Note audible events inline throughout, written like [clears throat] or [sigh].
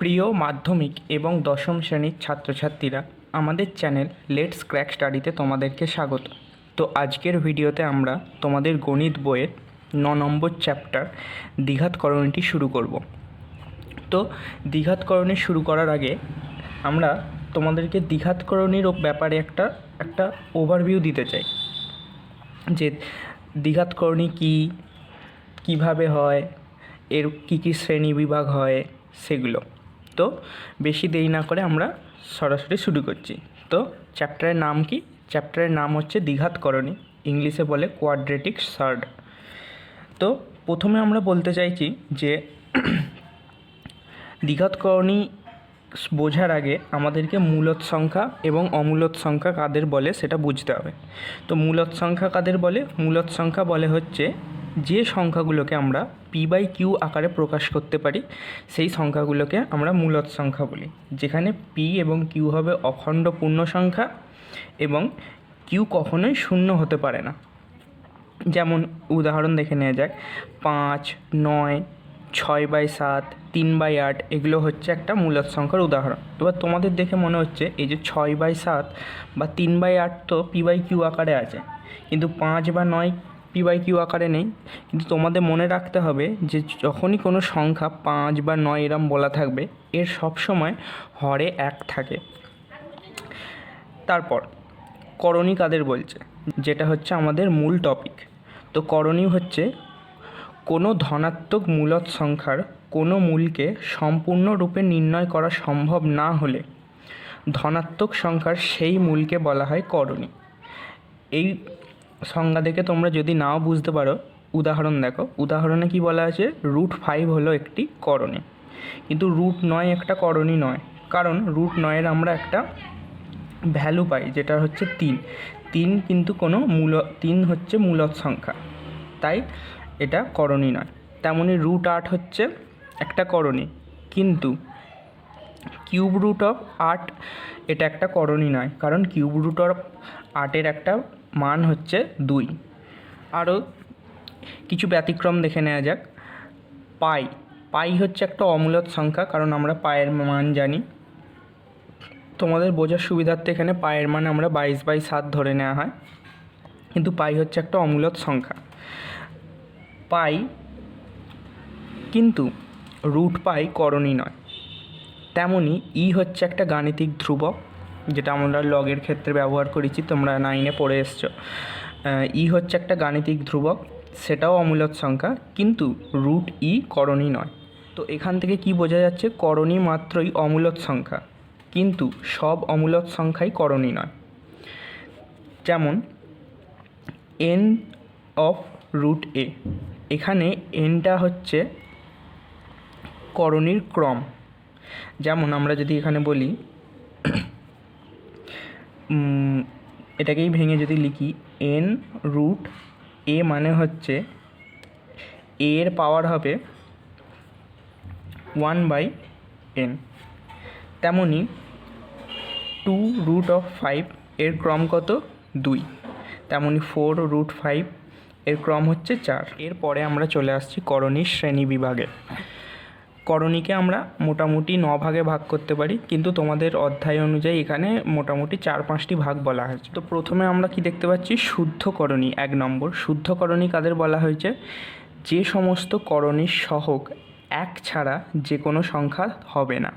প্রিয় মাধ্যমিক এবং দশম শ্রেণির ছাত্রছাত্রীরা, আমাদের চ্যানেল লেটস ক্র্যাক স্টাডিতে তোমাদেরকে স্বাগত। তো আজকের ভিডিওতে আমরা তোমাদের গণিত বইয়ের ন নম্বর চ্যাপ্টার দ্বিঘাতকরণীটি শুরু করব। তো দ্বিঘাতকরণী শুরু করার আগে আমরা তোমাদেরকে দ্বিঘাতকরণীর ব্যাপারে একটা একটা ওভারভিউ দিতে চাই। যে দ্বিঘাতকরণী কী, কীভাবে হয়, এর কী কী শ্রেণি বিভাগ হয়, সেগুলো। তো বেশি দেরি না করে আমরা সরাসরি শুরু করছি। তো চ্যাপ্টারের নাম কি? চ্যাপ্টারের নাম হচ্ছে দ্বিঘাতকরণী ইংলিশে বলে কোয়াড্রেটিক সার্ড তো প্রথমে আমরা বলতে চাইছি যে [clears throat] দ্বিঘাতকরণী বোঝার আগে আমাদেরকে মূলত সংখ্যা এবং অমূলত সংখ্যা কাদের বলে সেটা বুঝতে হবে। তো মূলত সংখ্যা কাদের বলে? মূলত সংখ্যা বলে হচ্ছে যে সংখ্যাগুলোকে আমরা পি বাই কিউ আকারে প্রকাশ করতে পারি, সেই সংখ্যাগুলোকে আমরা মূলত সংখ্যা বলি। যেখানে পি এবং কিউ হবে অখণ্ড পূর্ণ সংখ্যা এবং কিউ কখনোই শূন্য হতে পারে না। যেমন উদাহরণ দেখে নেওয়া যাক, পাঁচ, নয় ছয় বাই সাত, তিন বাই আট, এগুলো হচ্ছে একটা মূলত সংখ্যার উদাহরণ। এবার তোমাদের দেখে মনে হচ্ছে এই যে ছয় বাই সাত বা তিন বাই আট তো পি বাই কিউ আকারে আছে। কিন্তু পাঁচ বা নয় পি বাই কিউ আকারে নেই। কিন্তু তোমাদের মনে রাখতে হবে যে যখনই কোনো সংখ্যা পাঁচ বা নয় এরম বলা থাকবে, এর সবসময় হরে এক থাকে। তারপর, করণী কাদের বলছে? যেটা হচ্ছে আমাদের মূল টপিক তো করণী হচ্ছে কোনো ধনাত্মক মূলত সংখ্যার কোনো মূলকে সম্পূর্ণরূপে নির্ণয় করা সম্ভব না হলে ধনাত্মক সংখ্যার সেই মূলকে বলা হয় করণী। এই সংজ্ঞা দেখে তোমরা যদি নাও বুঝতে পারো, উদাহরণ দেখো। উদাহরণে কি বলা আছে? রুট ফাইভ হলো একটি করণী। কিন্তু রুট নয় একটা করণী নয়। কারণ রুট নয়ের আমরা একটা ভ্যালু পাই, যেটা হচ্ছে তিন। তিন কিন্তু কোনো মূল, তিন হচ্ছে মূলত সংখ্যা। তাই এটা করণী নয়। তেমনি রুট আট হচ্ছে একটা করণী। কিন্তু কিউব রুট অফ আট এটা একটা করণী নয়, কারণ কিউব রুট অফ আটের একটা মান হচ্ছে দুই। আরও কিছু ব্যতিক্রম দেখে নেওয়া যাক। পাই। পাই হচ্ছে একটা অমূলত সংখ্যা, কারণ আমরা পায়ের মান জানি। তোমাদের বোঝার সুবিধার্থে এখানে পায়ের মান আমরা বাইশ বাই সাত ধরে নেওয়া হয়। কিন্তু পাই হচ্ছে একটা অমূলত সংখ্যা। পাই, কিন্তু রুট পাই করণী নয়। তেমনি ই হচ্ছে একটা গাণিতিক ধ্রুবক, যেটা আমরা লগের ক্ষেত্রে ব্যবহার করেছি, তোমরা নাইনে পড়ে এসছো। ই হচ্ছে একটা গাণিতিক ধ্রুবক, সেটাও অমূলত সংখ্যা, কিন্তু রুট ই করণী নয়। তো এখান থেকে কি বোঝা যাচ্ছে? করণী মাত্রই অমূলত সংখ্যা, কিন্তু সব অমূলত সংখ্যাই করণী নয়। যেমন এন অফ রুট এ এখানে এনটা হচ্ছে করণীর ক্রম। যেমন আমরা যদি এখানে বলি এটাকেই ভেঙে যদি লিখি এন রুট এ মানে হচ্ছে এর পাওয়ার হবে ওয়ান বাই এন তেমনি টু রুট অফ ফাইভ এর ক্রম কত? দুই। তেমনি ফোর রুট ফাইভ এর ক্রম হচ্ছে চার। এরপরে আমরা চলে আসছি করণীর শ্রেণি বিভাগে। করণীকে আমরা মোটামুটি ন ভাগে ভাগ করতে পারি, কিন্তু তোমাদের অধ্যায় অনুযায়ী এখানে মোটামুটি চার পাঁচটি ভাগ বলা হয়েছে। তো প্রথমে আমরা কি দেখতে পাচ্ছি? শুদ্ধকরণী এক নম্বর। শুদ্ধকরণী কাদের বলা হয়েছে? যে সমস্ত করণীর সহগ এক ছাড়া যে কোনো সংখ্যা হবে না।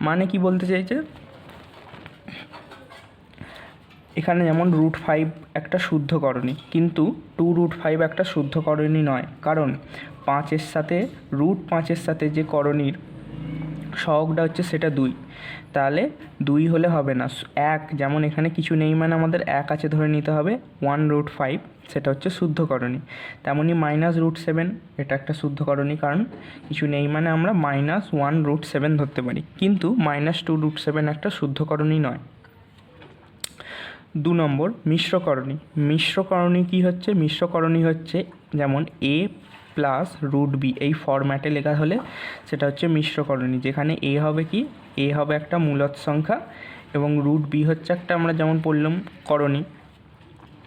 মানে কি বলতে চাইছে? এখানে যেমন রুট ফাইভ একটা শুদ্ধকরণী কিন্তু টু রুট ফাইভ একটা শুদ্ধকরণী নয়। কারণ পাঁচের সাথে রুট পাঁচের সাথে যে করণীর সহগটা হচ্ছে সেটা দুই। তাহলে দুই হলে হবে না। এক, যেমন এখানে কিছু নেই মানে আমাদের এক আছে ধরে নিতে হবে ওয়ান রুট ফাইভ সেটা হচ্ছে শুদ্ধকরণী তেমনই মাইনাস রুট সেভেন এটা একটা শুদ্ধকরণী কারণ কিছু নেই মানে আমরা মাইনাস ওয়ান রুট সেভেন ধরতে পারি। কিন্তু মাইনাস টু রুট সেভেন একটা শুদ্ধকরণী নয়। দু নম্বর মিশ্রকরণী। মিশ্রকরণী কী হচ্ছে? মিশ্রকরণী হচ্ছে যেমন এ প্লাস রুট বি এই ফরম্যাটে লেখা হলে সেটা হচ্ছে মিশ্রকরণী। যেখানে এ হবে কি? এ হবে একটা মূলত সংখ্যা এবং রুট বি হচ্ছে একটা আমরা যেমন পড়লাম করণী।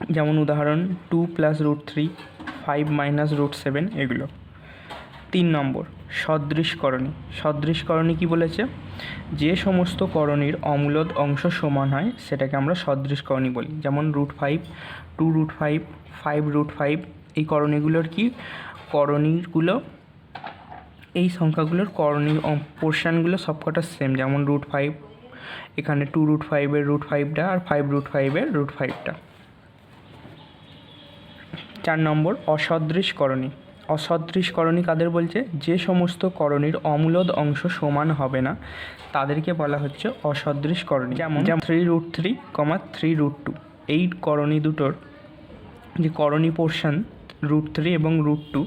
যেমন উদাহরণ two plus root three five minus root seven এগুলো। তিন নম্বর, সদৃশকরণী। সদৃশকরণী কি বলেছে? যে সমস্ত করণীর অমূলদ অংশ সমান হয়, সেটাকে আমরা সদৃশকরণী বলি। যেমন root five two root five five root five এই করণীগুলোর কি? করণীগুলো, এই সংখ্যাগুলোর করণীয় পোর্শানগুলো সবকটা সেম যেমন রুট ফাইভ এখানে টু রুট ফাইভের রুট ফাইভটা আর ফাইভ রুট ফাইভের রুট ফাইভটা চার নম্বর অসদৃশ করণী অসদৃশ করণী কাদের বলছে? যে সমস্ত করণীর অমূলদ অংশ সমান হবে না তাদেরকে বলা হচ্ছে অসদৃশ করণী যেমন যেমন three root three comma three root two. এই করণী দুটোর যে করণী পোর্শন রুট থ্রি এবং রুট টু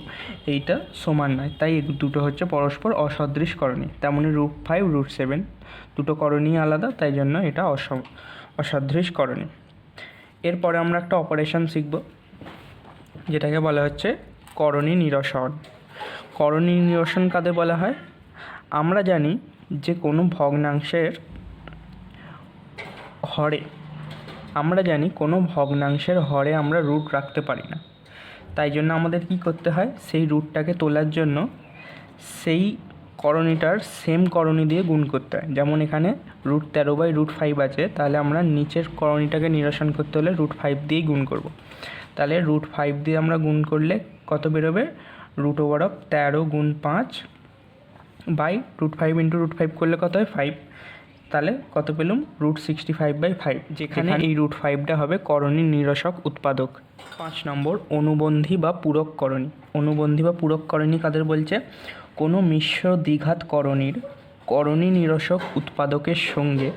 এইটা সমান নয়। তাই দুটো হচ্ছে পরস্পর অসদৃশ করণী তেমনি রুট ফাইভ রুট সেভেন দুটো করণী আলাদা তাই জন্য এটা অস অসদৃশ করণী এরপরে আমরা একটা অপারেশন শিখব যেটাকে বলা হচ্ছে করণী নিরসন। করণী নিরসন কাদের বলা হয়? আমরা জানি যে কোনো ভগ্নাংশের হরে, আমরা জানি কোনো ভগ্নাংশের হরে আমরা রুট রাখতে পারি না। তাই জন্য আমাদের কি করতে হয়? সেই রুটটাকে তোলার জন্য সেই করণীটার সেম করণী দিয়ে গুণ করতে হয়। যেমন এখানে রুট তেরো বাই রুট ফাইভ আছে, তাহলে আমরা নিচের করণীটাকে নিরসন করতে হলে রুট ফাইভ দিয়েই গুণ করব। তাহলে রুট ফাইভ দিয়ে আমরা গুণ করলে কত বেরোবে? রুট ওভার অফ তেরো গুণ পাঁচ by root five into root five করলে কত হয়? ফাইভ তাহলে কত পেলুম? Root sixty five by five যেখানে এই রুট ফাইভটা হবে করণী নিরসক উৎপাদক। পাঁচ নম্বর অনুবন্ধী বা পূরক করণী। অনুবন্ধী বা পূরক করণী কাদের বলছে? কোনো মিশ্র দ্বিঘাত করণীর করণী নিরসক উৎপাদকের সঙ্গে।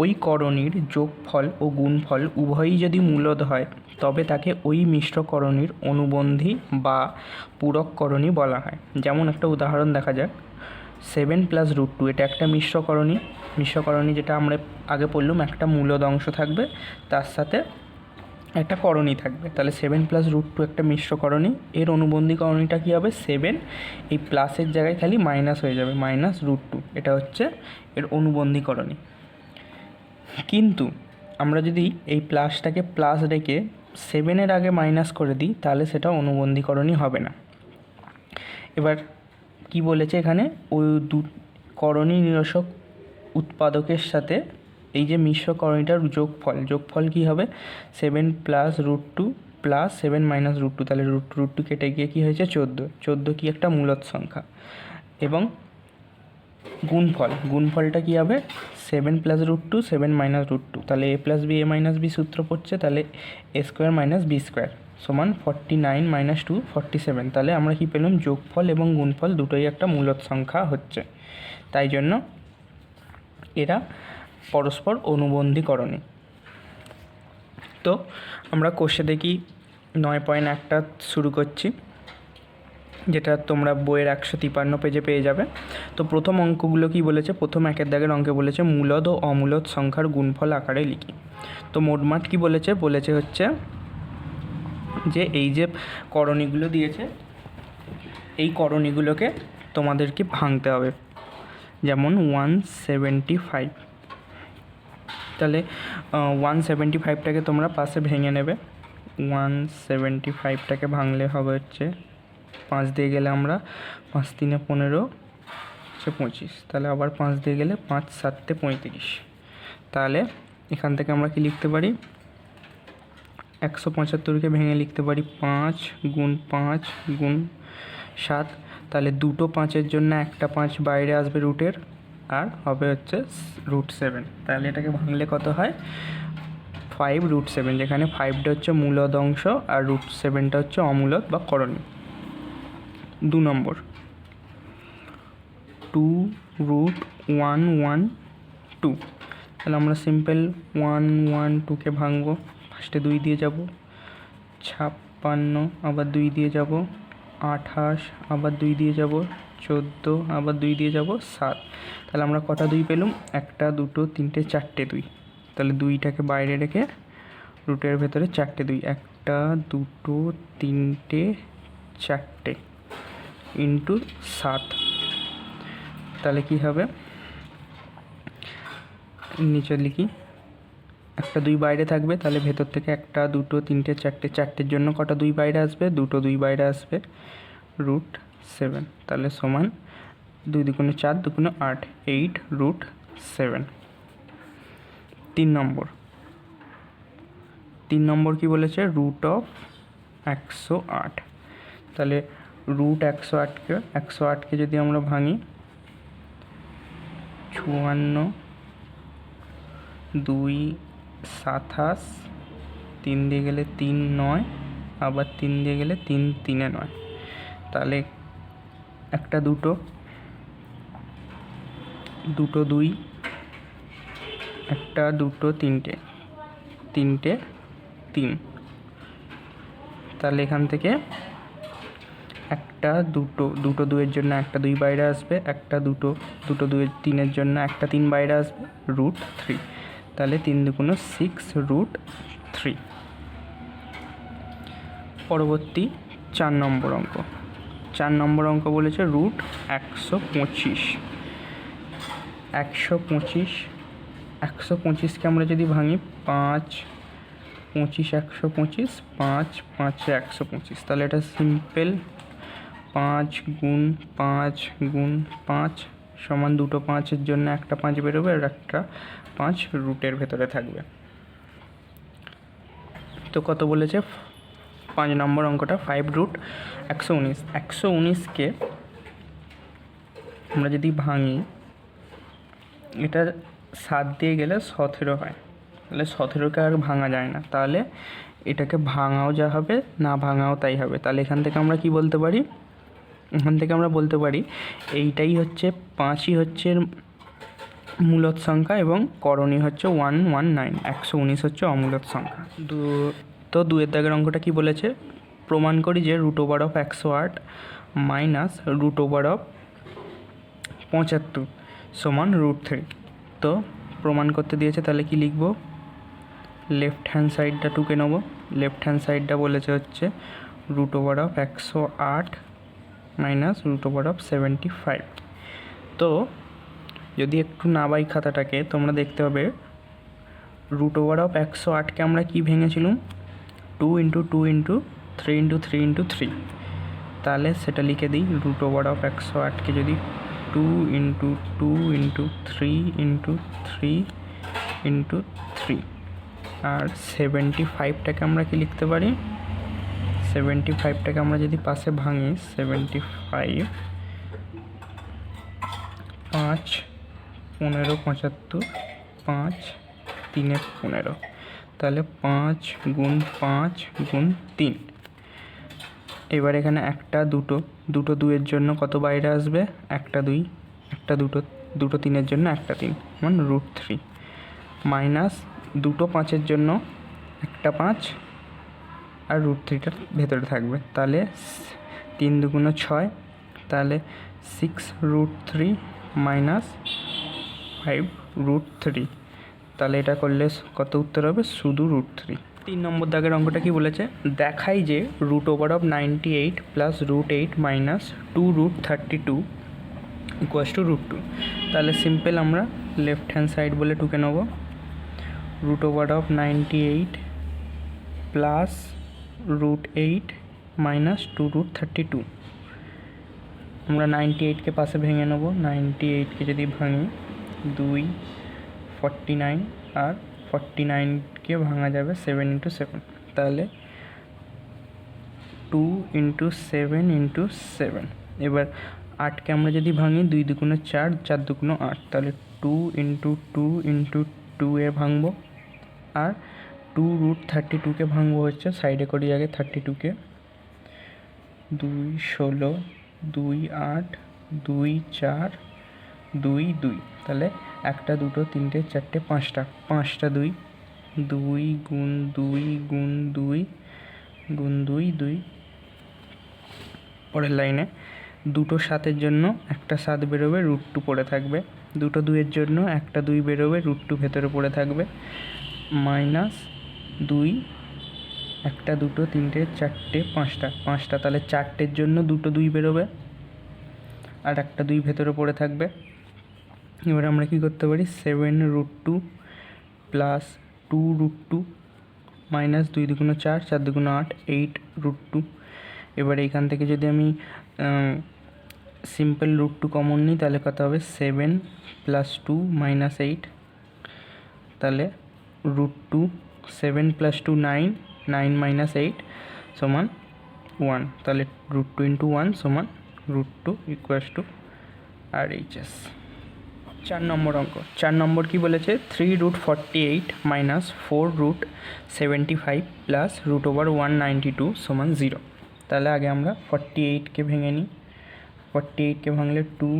ওই করণীর যোগফল ও গুণফল উভয়ই যদি মূলদ হয়, তবে তাকে ওই মিশ্র করণীর অনুবন্ধী বা পূরক করণী বলা হয়। যেমন একটা উদাহরণ দেখা যাক। সেভেন প্লাস রুট টু, এটা একটা মিশ্রকরণী মিশ্রকরণী যেটা আমরা আগে পড়লাম, একটা মূলদ অংশ থাকবে, তার সাথে একটা করণী থাকবে। তাহলে সেভেন প্লাস রুট টু একটা মিশ্রকরণী এর অনুবন্ধী করণীটা কী হবে? সেভেন, এই প্লাসের জায়গায় খালি মাইনাস হয়ে যাবে, মাইনাস রুট টু। এটা হচ্ছে এর অনুবন্ধী করণী। কিন্তু আমরা যদি এই প্লাসটাকে প্লাস রেখে সেভেনের আগে মাইনাস করে দিই, তাহলে সেটা অনুবন্ধীকরণই হবে না। এবার কি বলেছে এখানে? ওই দু, করণী নিরসক উৎপাদকের সাথে এই যে মিশ্র করণীটার যোগফল যোগফল কী হবে? Seven plus root two plus seven minus root two তাহলে রুট রুট টু কেটে গিয়ে কী হয়েছে? চোদ্দ। চোদ্দ কি একটা মূলত সংখ্যা। এবং গুণফল, গুণফলটা কী হবে? Seven plus root two seven minus root two তাহলে a plus b a minus b সূত্র পড়ছে, তাহলে a square minus b square সমান forty nine minus two forty seven তাহলে আমরা কী পেলাম? যোগফল এবং গুণফল দুটোই একটা মূলত সংখ্যা হচ্ছে। তাই জন্য এরা পরস্পর অনুবন্ধীকরণী। তো আমরা কোষে দেখি, নয় পয়েন্ট একটা শুরু করছি। যেটা তোমরা বইয়ের একশো তিপান্ন পেজে পেয়ে যাবে। তো প্রথম অঙ্কগুলো কি বলেছে? প্রথম একের দাগের অঙ্কে বলেছে, মূলদ ও অমূলদ সংখ্যার গুণফল আকারে লিখি। তো মোটমাট কি বলেছে? বলেছে হচ্ছে যে এই যে করণীগুলো দিয়েছে, এই করণীগুলোকে তোমাদেরকে ভাঙতে হবে। যেমন ওয়ান সেভেন্টি ফাইভ তাহলে ওয়ান সেভেন্টি ফাইভটাকে তোমরা পাশে ভেঙে নেবে। ওয়ান সেভেন্টি ফাইভটাকে ভাঙলে হবে হচ্ছে পাঁচ দিয়ে গেলে আমরা পাঁচ তিনে পনেরো হচ্ছে পঁচিশ। তাহলে আবার পাঁচ দিয়ে গেলে পাঁচ সাততে পঁয়ত্রিশ। তাহলে এখান থেকে আমরা কি লিখতে পারি? একশো পঁচাত্তরকে ভেঙে লিখতে পারি পাঁচ গুণ পাঁচ গুণ সাত। তাহলে দুটো পাঁচের জন্য একটা পাঁচ বাইরে আসবে রুটের আর হবে হচ্ছে রুট সেভেন তাহলে এটাকে ভাঙলে কত হয়? ফাইভ রুট সেভেন যেখানে ফাইভটা হচ্ছে মূলদ অংশ আর রুট সেভেনটা হচ্ছে অমূলদ বা করণী দু নম্বর। Two root one one two. তাহলে আমরা সিম্পল ওয়ান ওয়ান টুকে ভাঙবো। ফার্স্টে দুই দিয়ে যাব। ছাপ্পান্ন, আবার দুই দিয়ে যাব। আঠাশ, আবার দুই দিয়ে যাব। চোদ্দ, আবার দুই দিয়ে যাব। সাত। তাহলে আমরা কটা দুই পেলুম? একটা, দুটো, তিনটে, চারটে দুই। তাহলে দুইটাকে বাইরে রেখে রুটের ভেতরে চারটে দুই। একটা, দুটো, তিনটে, চারটে। ইন্টু সাত। তাহলে কি হবে? নিচে লিখি, একটা দুই বাইরে থাকবে, তাহলে ভেতর থেকে একটা, দুটো, তিনটে, চারটে, চারটের জন্য কটা দুই বাইরে আসবে? দুটো দুই বাইরে আসবে। রুট সেভেন তাহলে সমান দুই দুগুণে চার দুগুণে আট এইট রুট সেভেন তিন নম্বর। তিন নম্বর কি বলেছে? রুট অফ একশো আট। তাহলে রুট একশো আটকে একশো আটকে যদি আমরা ভাঙি, চুয়ান্ন, দুই, সাতাশ, তিন দিয়ে গেলে তিন নয়, আবার তিন দিয়ে গেলে তিন, তিনে নয়। তাহলে একটা দুটো দুটো দুই, একটা দুটো তিনটে তিনটে তিন। তাহলে এখান থেকে একটা, দুটো দুটো দুয়ের জন্য একটা দুই বাইরে আসবে, একটা দুটো দুটো দুয়ের তিনের জন্য একটা তিন বাইরে আসবে রুট থ্রি তাহলে তিন দুগুণ সিক্স রুট থ্রি পরবর্তী চার নম্বর অঙ্ক। চার নম্বর অঙ্ক বলেছে রুট একশো পঁচিশ। একশো পঁচিশ, একশো পঁচিশকে আমরা যদি ভাঙি, পাঁচ, পঁচিশ একশো পঁচিশ, পাঁচ, পাঁচে একশো পঁচিশ। তাহলে এটা সিম্পল পাঁচ গুণ পাঁচ গুণ পাঁচ সমান দুটো পাঁচের জন্য একটা পাঁচ বেরোবে আর একটা পাঁচ রুটের ভেতরে থাকবে। তো কত বলেছে? পাঁচ নম্বর অঙ্কটা ফাইভ রুট একশো উনিশ। একশো উনিশকে আমরা যদি ভাঙি, এটা সাত দিয়ে গেলে সতেরো হয়। তাহলে সতেরোকে আর ভাঙা যায় না। তাহলে এটাকে ভাঙাও যা হবে, না ভাঙাও তাই হবে। তাহলে এখান থেকে আমরা কি বলতে পারি? এখান থেকে আমরা বলতে পারি, এইটাই হচ্ছে পাঁচই হচ্ছে মূলত সংখ্যা এবং করণী হচ্ছে ওয়ান ওয়ান নাইন একশো উনিশ হচ্ছে অমূলত সংখ্যা। দু, তো দুয়ের দাগের অঙ্কটা কি বলেছে? প্রমাণ করি যে রুট ওভার অফ একশো আট মাইনাস রুট ওভার অফ পঁচাত্তর সমান রুট থ্রি তো প্রমাণ করতে দিয়েছে, তাহলে কি লিখব? লেফট হ্যান্ড সাইডটা টুকে নেব। লেফট হ্যান্ড সাইডটা বলেছে হচ্ছে রুট ওভার অফ একশো আট minus root over of seventy five তো যদি একটু নাবাই খাতাটাকে, তোমরা দেখতে পাবে রুট ওভার অফ একশো আটকে আমরা কী ভেঙেছিলাম? Two into two into three into three into three তাহলে সেটা লিখে দিই রুট ওভার অফ একশো আটকে যদি two into two into three into three into three আর সেভেন্টি ফাইভটাকে আমরা কি লিখতে পারি? সেভেন্টি ফাইভটাকে আমরা যদি পাশে ভাঙি সেভেন্টি ফাইভ পাঁচ, পনেরো, পঁচাত্তর, পাঁচ, তিনে পনেরো। তাহলে পাঁচ গুণ পাঁচ গুণ তিন। এবার এখানে একটা, দুটো দুটো দুইয়ের জন্য কত বাইরে আসবে? একটা দুই, একটা দুটো দুটো তিনের জন্য একটা তিন মানে রুট থ্রি মাইনাস দুটো পাঁচের জন্য একটা পাঁচ আর রুট থ্রিটার ভেতরে থাকবে। তাহলে তিন দুগুণ ছয়, তাহলে six root three minus five root three তাহলে এটা করলে কত উত্তর হবে? শুধু রুট থ্রি তিন নম্বর দাগের অঙ্কটা কি বলেছে? দেখাই যে root over of ninety eight plus root eight minus two root thirty two equals to root two তাহলে সিম্পল আমরা লেফট হ্যান্ড সাইড বলে টুকে নেব। Root over of ninety eight plus root eight minus two root thirty two আমরা ninety এইটকে পাশে ভেঙে নেব। নাইনটি এইটকে যদি ভাঙি, দুই ফর্টি নাইন আর ফর্টি নাইনকে ভাঙা যাবে সেভেন ইন্টু সেভেন তাহলে two into seven into seven এবার আটকে আমরা যদি ভাঙি, দুই দুগুণে চার চার দুগুণে আট। তাহলে two into two into two এ ভাঙবো। আর টু রুট থার্টি টুকে ভাঙবো হচ্ছে, সাইডে করি আগে থার্টি টুকে। দুই ষোলো, দুই আট, দুই চার, দুই দুই। তাহলে একটা, দুটো, তিনটে, চারটে, পাঁচটা। পাঁচটা দুই। দুই গুণ দুই গুণ দুই গুণ দুই দুই। পরের লাইনে, দুটো সাতের জন্য একটা সাত বেরোবে, রুট টু পড়ে থাকবে। দুটো দুইয়ের জন্য একটা দুই বেরোবে, রুট টু ভেতরে পড়ে থাকবে। মাইনাস দুই, একটা দুটো, তিনটে, চারটে, পাঁচটা। পাঁচটা তাহলে চারটের জন্য দুটো দুই বেরোবে। আর একটা দুই ভেতরে পড়ে থাকবে। এবার আমরা কি করতে পারি? Seven root two plus two root two minus দুই দুগুণ চার চার দুগুণ আট এইট রুট টু এবার এইখান থেকে যদি আমি সিম্পল রুট টু কমন নিই, তাহলে কত হবে? Seven plus two minus eight তাহলে root two seven plus two nine nine minus eight সমান ওয়ান তাহলে রুট টু ইন্টু ওয়ান সমান root two equals to RHS চার নম্বর অঙ্ক। চার নম্বর কি বলেছে? Three root forty eight minus four root seventy five plus root over one ninety two সমান জিরো তাহলে আগে আমরা ফর্টি এইটকে ভেঙে নিই। ফর্টি এইটকে ভাঙলে টু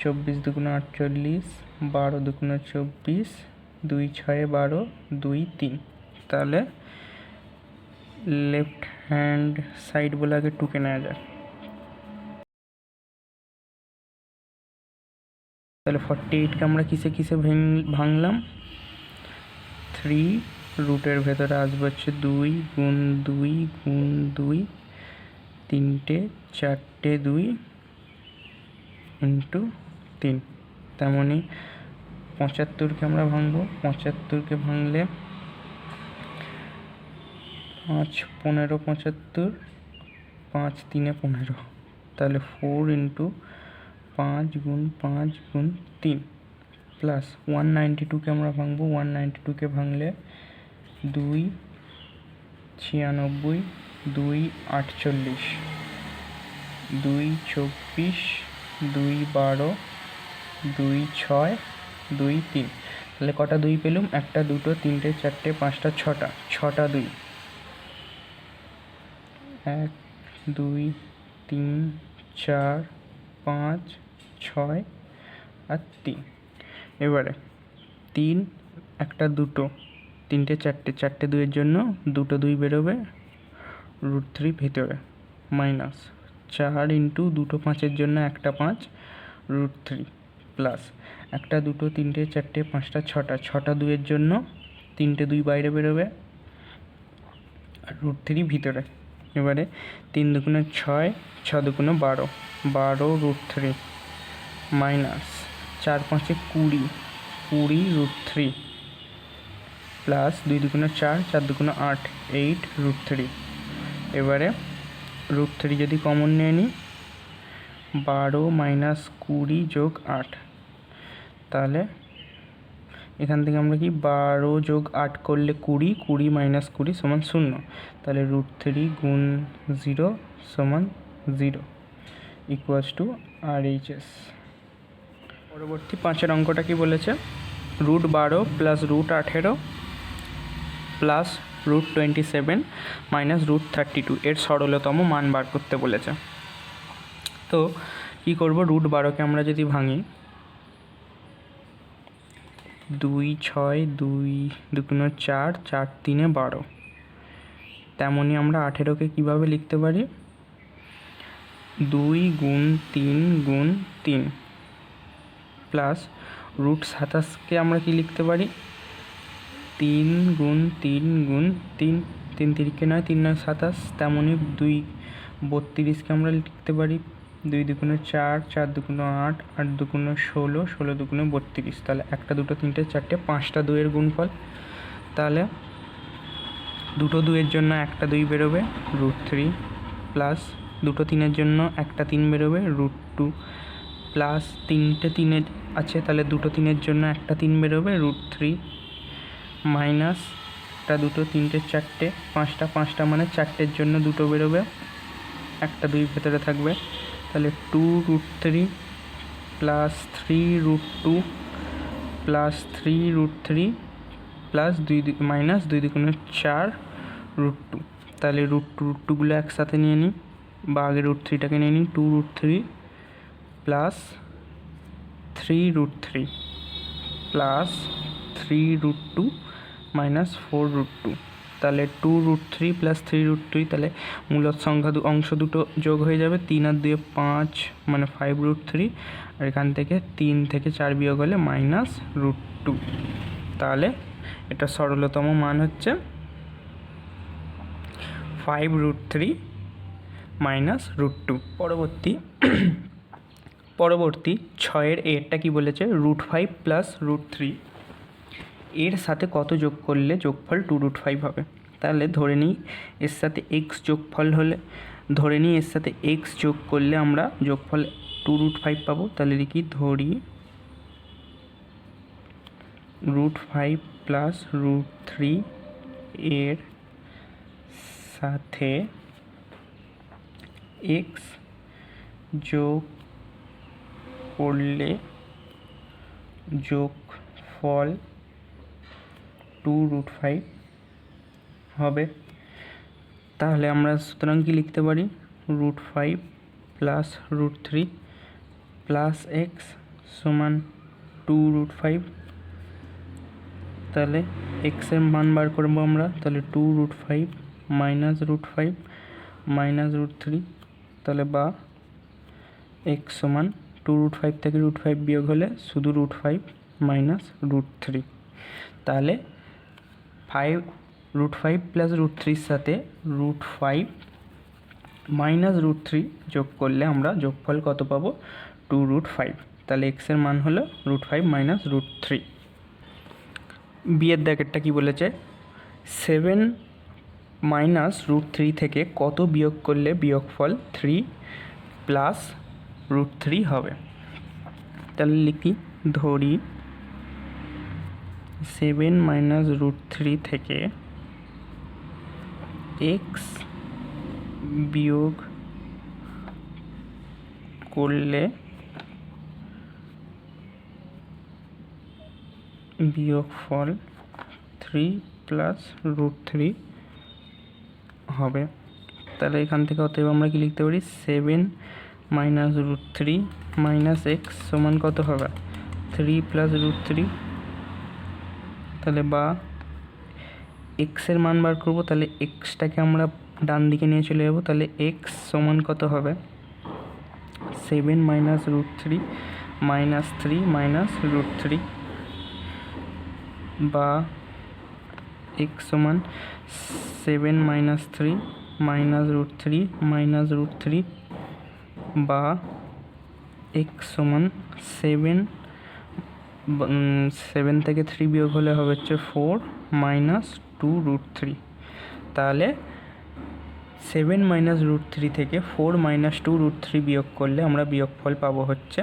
চব্বিশ দুগুণ আটচল্লিশ, বারো দুগুণ চব্বিশ দুই ছয়ে বারো দুই তিন। তাহলে লেফট হ্যান্ড সাইড বলে আগে টুকে নেওয়া যায় তাহলে ফর্টি এইটকে আমরা কিসে কিসে ভেঙ, ভাঙলাম? থ্রি রুটের ভেতরে আসবে হচ্ছে দুই গুণ দুই গুণ দুই তিনটে চারটে দুই ইন্টু তিন। তেমনই পঁচাত্তরকে আমরা ভাঙবো। পঁচাত্তরকে ভাঙলে পাঁচ পনেরো পঁচাত্তর, পাঁচ তিনে পনেরো। তাহলে ফোর ইন্টু পাঁচ গুণ পাঁচ গুণ তিন প্লাস ওয়ান নাইনটি টুকে আমরা ভাঙবো। ওয়ান নাইনটি টুকে ভাঙলে দুই ছিয়ানব্বই, দুই আটচল্লিশ, দুই চব্বিশ, দুই বারো, দুই ছয় দুই, তিন। তাহলে কটা দুই পেলুম? একটা, দুটো, তিনটে, চারটে, পাঁচটা, ছটা। ছটা দুই। এক, দুই, তিন, চার, পাঁচ, ছয় আর তিন। এবারে তিন, একটা, দুটো। তিনটে, চারটে। চারটে দুইয়ের জন্য দুটো দুই বেরোবে রুট থ্রি ভেতরে মাইনাস চার ইন্টু দুটো পাঁচের জন্য একটা পাঁচ রুট থ্রি প্লাস একটা, দুটো, তিনটে, চারটে, পাঁচটা, ছটা। ছটা দুইয়ের জন্য তিনটে দুই বাইরে বেরোবে। আর রুট থ্রি ভিতরে। এবারে তিন দুগুণে ছয়, ছ দুগুণে বারো। বারো রুট থ্রি মাইনাস চার পাঁচে কুড়ি। কুড়ি রুট থ্রি প্লাস দুই দুগুণে চার চার দুগুণে আট এইট রুট থ্রি এবারে রুট থ্রি যদি কমন নিয়ে নিই বারো মাইনাস কুড়ি যোগ আট। তাহলে এখান থেকে আমরা কি বারো যোগ আট করলে কুড়ি কুড়ি মাইনাস কুড়ি সমান শূন্য। তাহলে রুট থ্রি গুণ জিরো সমান zero equals to R H S পরবর্তী পাঁচের অঙ্কটা কি বলেছে? রুট বারো প্লাস রুট আঠেরো plus root twenty seven minus root thirty two. এর সরলতম মান বার করতে বলেছে। তো কী করব? রুট বারোকে আমরা যদি ভাঙি, দুই ছয় দুই দুগুণ চার চার তিনে বারো। তেমনই আমরা আঠেরোকে কীভাবে লিখতে পারি? দুই গুণ তিন গুণ তিন। প্লাস রুট সাতাশকে আমরা কি লিখতে পারি? তিন গুণ তিন গুণ তিন। তিন তিরিকে নয়, তিন নয় সাতাশ। তেমনই দুই বত্রিশকে আমরা লিখতে পারি। দুই দুগুণে চার চার দুগুণে আট আট দুগুণে ষোলো ষোলো দুগুণে বত্রিশ। তাহলে একটা দুটো তিনটে চারটে, পাঁচটা দুইয়ের গুণফল। তাহলে দুটো দুইয়ের জন্য একটা দুই বেরোবে রুট থ্রি প্লাস দুটো তিনের জন্য একটা তিন বেরোবে রুট টু প্লাস তিনটে তিনের আছে, তাহলে দুটো তিনের জন্য একটা তিন বেরোবে রুট থ্রি মাইনাস একটা দুটো তিনটে চারটে, পাঁচটা পাঁচটা মানে চারটের জন্য দুটো বেরোবে। একটা দুই ভেতরে থাকবে। তাহলে two root three plus three root two plus three root three plus দুই মাইনাস দুই দুগুণে চার রুট টু তাহলে রুট টু রুট টুগুলো একসাথে নিয়ে নিই বা আগে রুট থ্রিটাকে নিয়ে নিই। Two root three plus three root three plus three root two minus four root two তাহলে two root three plus three root three তাহলে মূলত সংখ্যা অংশ দুটো যোগ হয়ে যাবে তিন আর দুয়ে পাঁচ মানে ফাইভ রুট থ্রি আর এখান থেকে তিন থেকে চার বিয়োগ হলে মাইনাস রুট টু তাহলে এটা সরলতম মান হচ্ছে five root three minus root two পরবর্তী পরবর্তী ছয়ের এরটা কি বলেছে? Root five plus root three এর সাথে কত যোগ করলে যোগফল টু রুট ফাইভ হবে? তাহলে ধরে নিই এর সাথে এক্স যোগফল হলে, ধরে নিই এর সাথে এক্স যোগ করলে আমরা যোগফল টু রুট ফাইভ পাবো। তাহলে লিখি ধরি root five plus root three এর সাথে এক্স যোগ করলে যোগ ফল টু রুট ফাইভ হবে। তাহলে আমরা সুতরাং কি লিখতে পারি? Root five plus root three plus x সমান টু রুট ফাইভ তাহলে এক্সের মান বার করব আমরা। তাহলে two root five minus root five minus root three তাহলে বা এক্স সমান টু রুট ফাইভ থেকে রুট ফাইভ বিয়োগ হলে শুধু root five minus root three তাহলে five root five plus root থ্রির সাথে root five minus root three যোগ করলে আমরা যোগফল কত পাবো? টু রুট ফাইভ তাহলে এক্সের মান হলো root five minus root three বিয়ের দ্যাকেটটা কি বলেছে? সেভেন মাইনাস রুট থ্রি থেকে কত বিয়োগ করলে বিয়োগফল থ্রি প্লাস রুট থ্রি হবে? তাহলে লিখি, ধরি সেভেন মাইনাস রুট থ্রি থেকে এক্স বিয়োগ করলে বিয়োগফল থ্রি প্লাস রুট থ্রি হবে। তাহলে এখান থেকে অতএব আমরা কি লিখতে পারি? Seven minus root three minus x সমান কত হবে? Three plus root three. তাহলে বা এক্সের মান বার করব, তাহলে এক্সটাকে আমরা ডান দিকে নিয়ে চলে যাব, তাহলে এক্স সমান কত হবে? Seven minus root three minus three minus root three বা এক্স সমান seven minus three minus root three minus root three বা এক্স সমান সেভেন সেভেন থেকে থ্রি বিয়োগ হলে হবে হচ্ছে four minus two root three তাহলে সেভেন মাইনাস রুট থ্রি থেকে four minus two root three বিয়োগ করলে আমরা বিয়োগফল পাবো হচ্ছে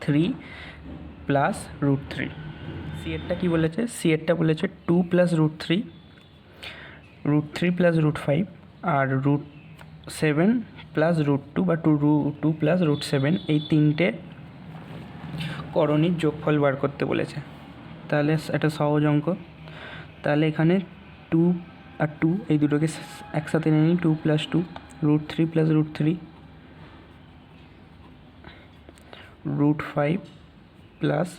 three plus root three C এরটা কী বলেছে? সি এরটা বলেছে two plus root three root three plus root five আর root seven plus root two বা two root two plus root seven এই তিনটে করণীর যোগফল বার করতে বলেছে। তাহলে একটা সহজ অঙ্ক। তাহলে এখানে টু আর টু এই দুটোকে স- একসাথে নিয়ে নিই two plus two root three plus root three root five plus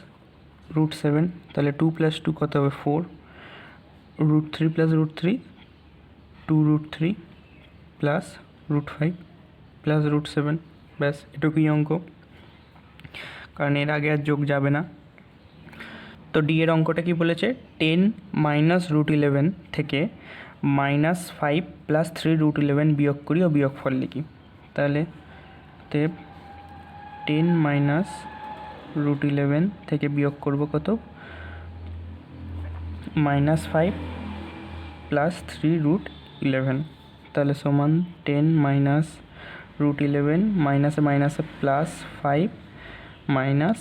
root seven তাহলে টু প্লাস টু কত হবে? Four root three plus root three two root three plus root five plus root seven ব্যাস, এটুকুই অঙ্ক। কারণ এর আগে আর যোগ যাবে না। তো ডি এর অঙ্কটা কি বলেছে? টেন মাইনাস রুট ইলেভেন থেকে minus five plus three root eleven বিয়োগ করি ও বিয়োগফল লিখি। তাহলে টেন মাইনাস রুট ইলেভেন থেকে বিয়োগ করব কত? Minus five plus three root eleven তাহলে সমান টেন মাইনাস রুট ইলেভেন মাইনাসে মাইনাসে প্লাস ফাইভ মাইনাস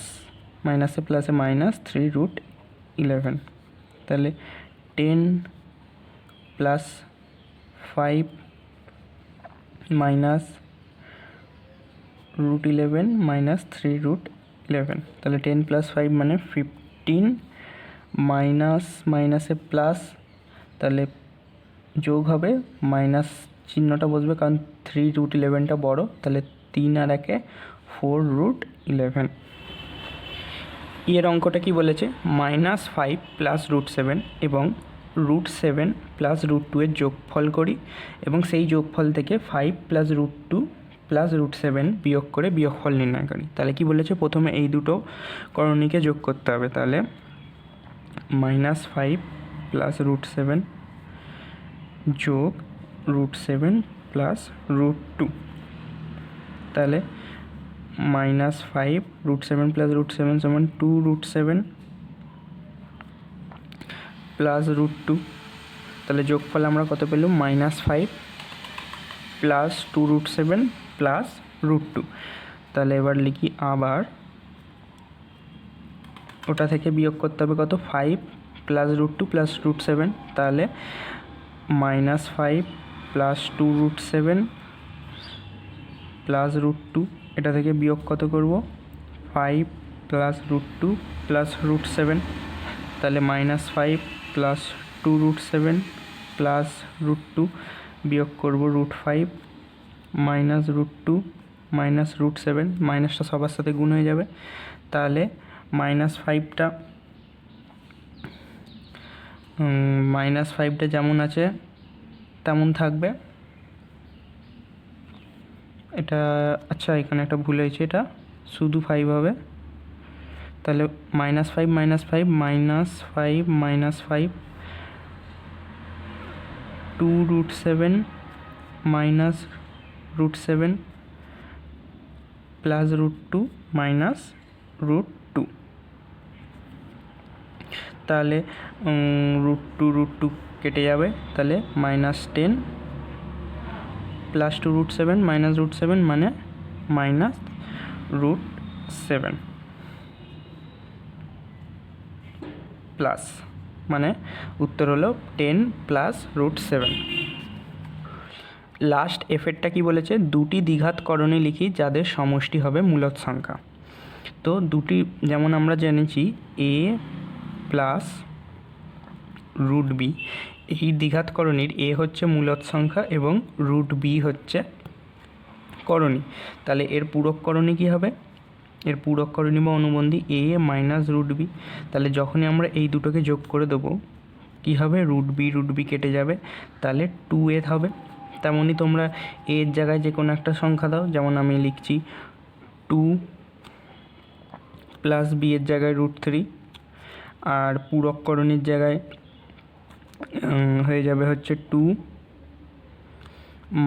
মাইনাসে প্লাসে মাইনাস থ্রি রুট ইলেভেন তাহলে ten plus five minus root eleven minus three root eleven তাহলে টেন প্লাস ফাইভ মানে ফিফটিন মাইনাস মাইনাসে প্লাস তাহলে যোগ হবে মাইনাস চিহ্নটা বসবে কারণ থ্রি রুট ইলেভেনটা বড়, তাহলে তিন আর একে ফোর রুট ইলেভেন এর অঙ্কটা কি বলেছে? Minus five plus root seven এবং root seven plus root two এর যোগফল করি এবং সেই যোগফল থেকে five plus root two plus root seven বিয়োগ করে বিয়োগফল নির্ণয় করি। তাহলে কি বলেছে? প্রথমে এই দুটো করণীকে যোগ করতে হবে। তাহলে minus five plus root seven যোগ root seven plus root two তাহলে minus five root seven plus root seven সমান two root seven plus root two তাহলে যোগফল আমরা কত পেলাম? Minus five plus two root seven plus root two তাহলে এবার লিখি আবার। ওটা থেকে বিয়োগ করতে হবে কত? Five plus root two plus root seven তাহলে minus five plus two root seven plus root two এটা থেকে বিয়োগ কত করব? Five plus root two plus root seven তাহলে minus five plus two root seven plus root two বিয়োগ করব root five minus root two minus root seven মাইনাসটা সবার সাথে গুণ হয়ে যাবে। তাহলে মাইনাস ফাইভটা মাইনাস ফাইভটা যেমন আছে, তেমন থাকবে। এটা আচ্ছা এখানে একটা ভুল হয়েছে এটা। শুধু ফাইভ হবে। তাহলে minus five minus five minus five minus five two root seven minus root seven plus root two minus root two তাহলে রুট টু রুট টু কেটে যাবে। তাহলে minus ten plus two root seven minus root seven মানে minus root seven plus মানে উত্তর হলো ten plus root seven last এফেক্টটা কি বলেছে? দুটি দ্বিঘাত করণী লিখি যাদের সমষ্টি হবে মূলত সংখ্যা। তো দুটি যেমন আমরা জেনেছি এ প্লাস রুট বি এই দ্বিঘাত করণীর এ হচ্ছে মূলত সংখ্যা এবং রুট বি হচ্ছে করণী। তাহলে এর পূরক করণী কী হবে? এর পূরক করণী বা অনুবন্ধী এ মাইনাস রুট বি। তাহলে যখনই আমরা এই দুটোকে যোগ করে দেবো, কী হবে? রুট বি রুট বি কেটে যাবে। তাহলে টু এ হবে। তেমনই তোমরা এর জায়গায় যে কোনো একটা সংখ্যা দাও। যেমন আমি লিখছি টু প্লাস বি এর জায়গায় রুট থ্রি। আর পূরক করণীর জায়গায় হয়ে যাবে হচ্ছে টু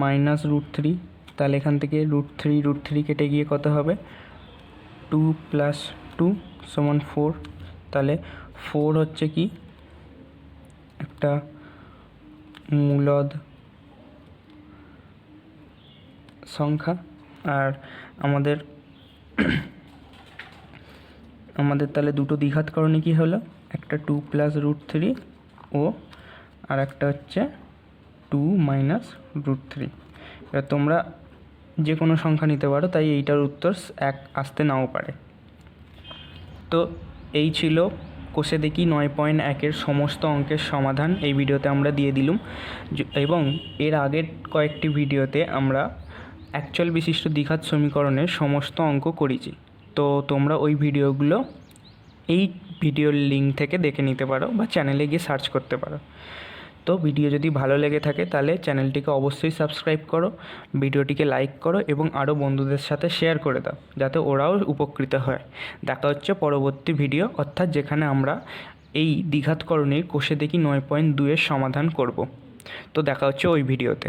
মাইনাস রুট থ্রি তাহলে এখান থেকে রুট থ্রি রুট থ্রি কেটে গিয়ে কত হবে? টু প্লাস টু সমান ফোর তাহলে ফোর হচ্ছে কি? একটা মূলদ সংখ্যা। আর আমাদের আমাদের তাহলে দুটো দ্বিঘাত করণী কী হলো? একটা টু প্লাস রুট থ্রি ও আর একটা হচ্ছে টু মাইনাস রুট থ্রি এবার তোমরা যে কোনো সংখ্যা নিতে পারো, তাই এইটার উত্তর এক আসতে নাও পারে। তো এই ছিল কোষে দেখি নয় পয়েন্ট একের সমস্ত অঙ্কের সমাধান এই ভিডিওতে আমরা দিয়ে দিলুম। এবং এর আগের কয়েকটি ভিডিওতে আমরা অ্যাকচুয়াল বিশিষ্ট দ্বিঘাত সমীকরণের সমস্ত অঙ্ক করেছি। তো তোমরা ওই ভিডিওগুলো এই ভিডিওর লিঙ্ক থেকে দেখে নিতে পারো বা চ্যানেলে গিয়ে সার্চ করতে পারো। তো ভিডিও যদি ভালো লেগে থাকে তাহলে চ্যানেলটিকে অবশ্যই সাবস্ক্রাইব করো, ভিডিওটিকে লাইক করো এবং আরও বন্ধুদের সাথে শেয়ার করে দাও, যাতে ওরাও উপকৃত হয়। দেখা হচ্ছে পরবর্তী ভিডিও, অর্থাৎ যেখানে আমরা এই দ্বিঘাতকরণের কোষে দেখি নয় পয়েন্ট দুয়ের সমাধান করব। তো দেখা হচ্ছে ওই ভিডিওতে।